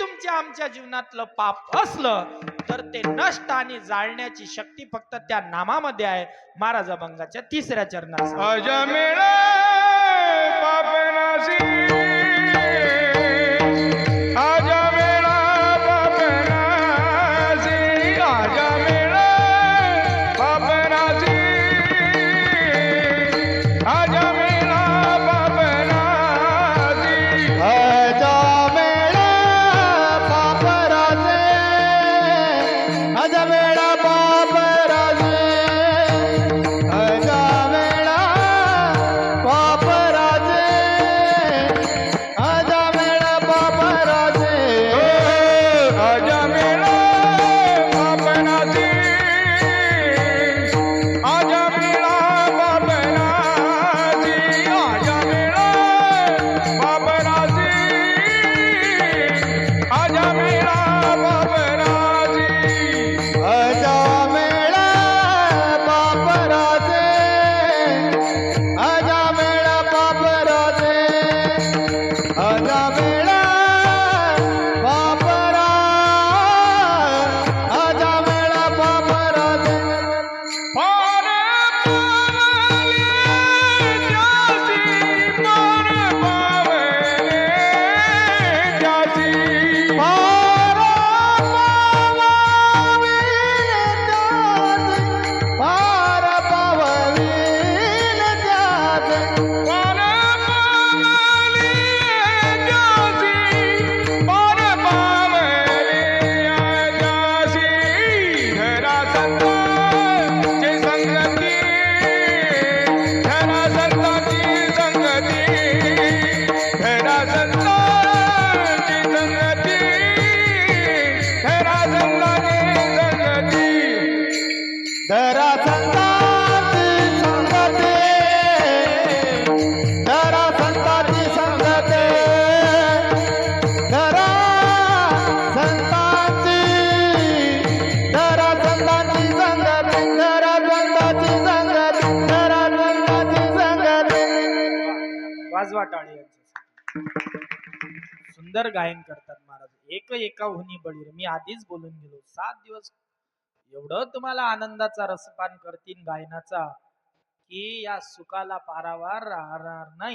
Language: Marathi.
तुमच्या आमच्या जीवनातलं पाप असलं तर ते नष्ट आणि जाळण्याची शक्ती फक्त त्या नामामध्ये आहे. महाराज अभंगाच्या तिसऱ्या चरणात सुंदर गायन करतात महाराज. एक एका होणी बळीर मी आधीच बोलून गेलो. सात दिवस एवढं तुम्हाला आनंदाचा रसपान करतील गायनाचा की या सुखाला पारावार राहणार नाही.